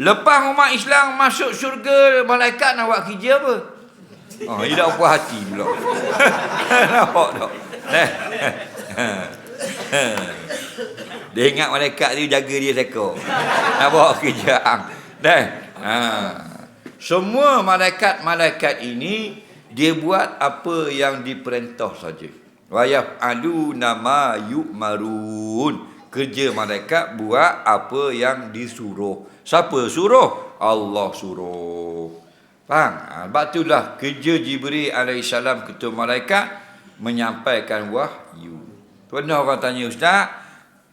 Lepas umat Islam masuk syurga, malaikat nak buat kerja apa? Oh, dia tak puas hati pula. Nampak tak? Eh. Dia ingat malaikat tu jaga dia sekor. Nak bawa kerja. Dah. Ha. Semua malaikat-malaikat ini dia buat apa yang diperintah saja. Wa yaf'alu nama yu'marun. Kerja malaikat buat apa yang disuruh. Siapa suruh? Allah suruh. Faham? Ha, sebab itulah kerja Jibril AS ketua malaikat menyampaikan wahyu. Pernah orang tanya Ustaz,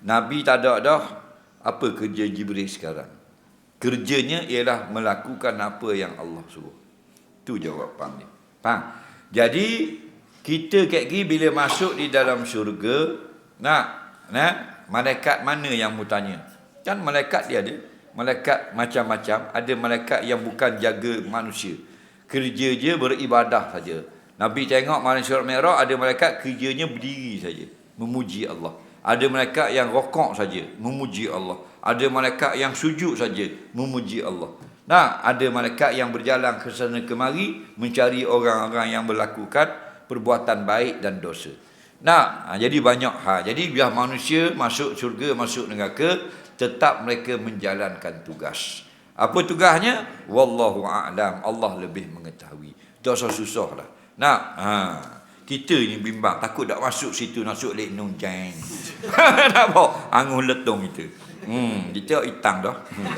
Nabi tak ada dah. Apa kerja Jibril sekarang? Kerjanya ialah melakukan apa yang Allah suruh. Itu jawapan dia. Faham? Jadi, kita gini bila masuk di dalam syurga, nak, nak, malaikat mana yang mu tanya? Kan malaikat dia ada. Malaikat macam-macam. Ada malaikat yang bukan jaga manusia. Kerja dia beribadah saja. Nabi tengok mana surat merah, ada malaikat kerjanya berdiri saja. Memuji Allah. Ada malaikat yang rokok saja, memuji Allah. Ada malaikat yang sujud saja, memuji Allah. Nah, ada malaikat yang berjalan ke sana kemari mencari orang-orang yang melakukan perbuatan baik dan dosa. Nah, ha, jadi banyak hal. Jadi biar manusia masuk syurga, masuk neraka, tetap mereka menjalankan tugas. Apa tugasnya? Wallahu a'lam. Allah lebih mengetahui. Tak usah susah lah. Nak, ha, kita ni bimbang takut tak masuk situ masuk lek nung jang. Nak bawa angun letong itu. Hmm, kita itang dah. Hmm.